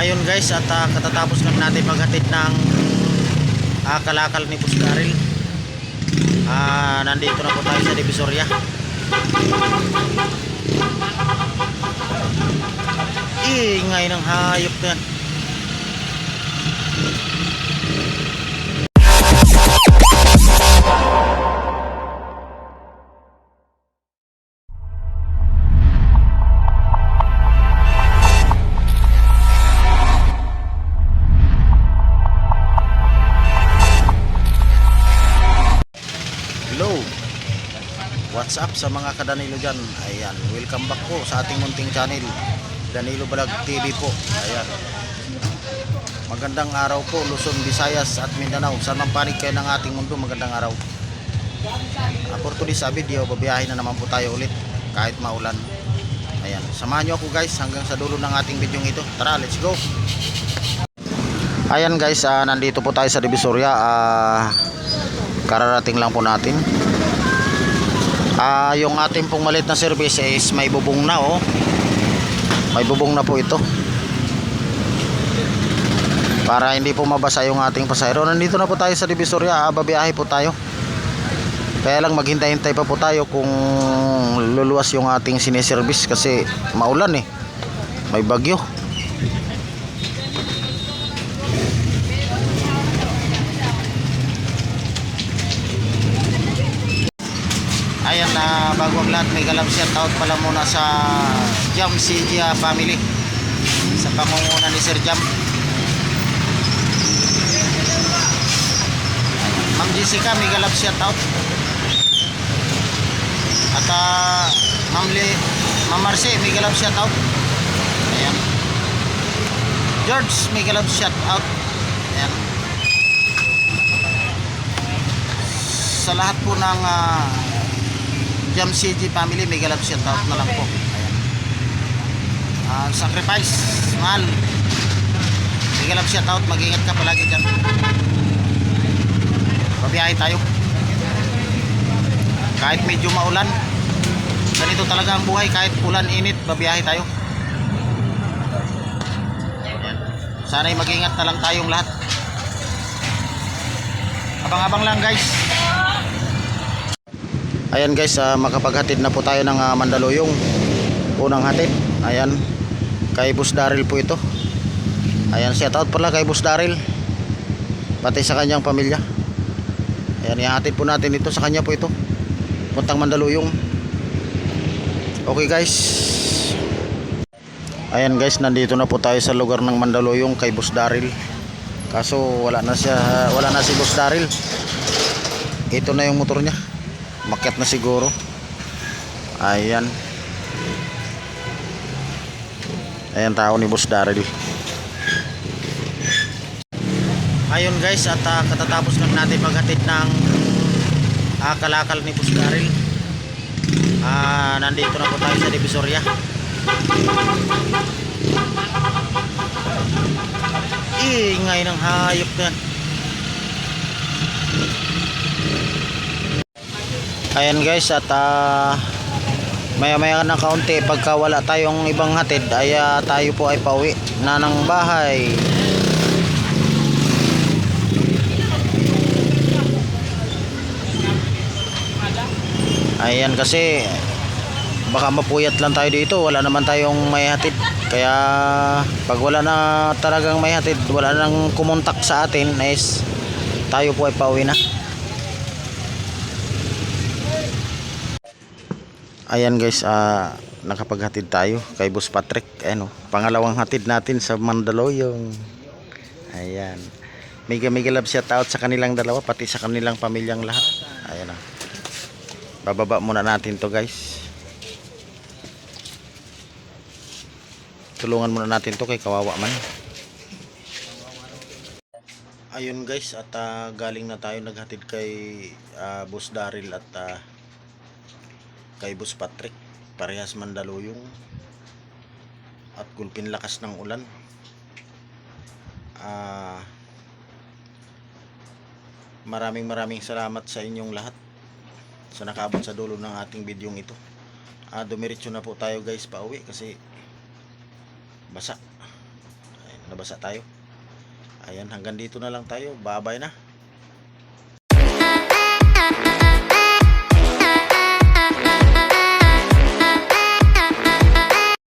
Ayun guys, at ah, katatapos lang natin maghatid ng ah, kalakal ni Boss Daryl. Ah, nandito na po tayo sa Divisoria. Ingay ng hayop yan. What's up sa mga kadanilo dyan? Ayan, welcome back po sa ating munting channel. Danilo Balag TV po. Ayan. Magandang araw po Luzon, Visayas at Mindanao. Saan man panig kayo ng ating mundo, magandang araw. Uh, for today's uh, video, babiyahin na naman po tayo ulit kahit maulan. Ayan, samahan nyo ako guys hanggang sa dulo ng ating video ito. Tara, let's go! Ayan guys, ah, nandito po tayo sa Divisoria. Ah, kararating lang po natin. Ah, yung ating pong malit na service is may bubong na oh. May bubong na po ito. Para hindi po mabasa yung ating pasahero. Nandito na po tayo sa Divisoria. Ah, babiyahe po tayo. Kaya lang maghintay-hintay pa po tayo kung luluwas yung ating sineservice kasi maulan eh. May bagyo. Ayan na bago ang lahat may galang shout out pala muna sa Jam Sigia family sa pangunguna ni Sir Jam. Ma'am Jessica may galang shout out. At uh, Ma'am Ma'am Marce may galang shout out. Ayan. George may galang shout out. Ayan. Sa lahat po ng ah, Jam CG family, may galap shout out na lang po. Ayan. Ah, sacrifice, mahal. May galap shout out, mag-ingat ka palagi dyan. Babiyahe tayo. Kahit medyo maulan, ganito talaga ang buhay. Kahit ulan, init, babiyahe tayo. Ayan. Sana'y mag-ingat na lang tayong lahat. Abang-abang lang guys. Ayan guys, ah, makapaghatid na po tayo ng ah, Mandaluyong. Unang hatid. Ayan. Kay Boss Daryl po ito. Ayan, shout out pala kay Boss Daryl. Pati sa kanyang pamilya. Ayan, ihatid po natin ito sa kanya po ito. Puntang Mandaluyong. Okay guys. Ayan guys, nandito na po tayo sa lugar ng Mandaluyong kay Boss Daryl. Kaso wala na siya, wala na si Boss Daryl. Ito na yung motor niya makyat na siguro. Ayan. Ayan tao ni Boss Daryl. Ayun guys at ah, katatapos lang natin maghatid ng ah, kalakal ni Boss Daryl. Ah, nandito na po tayo sa Divisoria. Ingay ng hayop na Ayan guys at ah, maya maya na kaunti pagka wala tayong ibang hatid ay ah, tayo po ay pauwi na ng bahay. Ayan kasi baka mapuyat lang tayo dito wala naman tayong may hatid kaya pag wala na talagang may hatid wala nang kumontak sa atin is tayo po ay pauwi na Ayan guys, ah nakapaghatid tayo kay Boss Patrick. Ayan oh, pangalawang hatid natin sa Mandaluyong. Ayan. Mega mega love shout out sa kanilang dalawa pati sa kanilang pamilyang lahat. Ayan oh. Bababa muna natin to guys. Tulungan muna natin to kay kawawa man. Ayun guys, at ah, galing na tayo naghatid kay ah, Boss Daryl at ah, kay Boss Patrick parehas Mandaluyong at gulpin lakas ng ulan ah maraming maraming salamat sa inyong lahat sa nakaabot sa dulo ng ating bidyong ito ah dumiretso na po tayo guys pa uwi kasi basa Ayan. nabasa tayo. Ayan, hanggang dito na lang tayo. Babay na.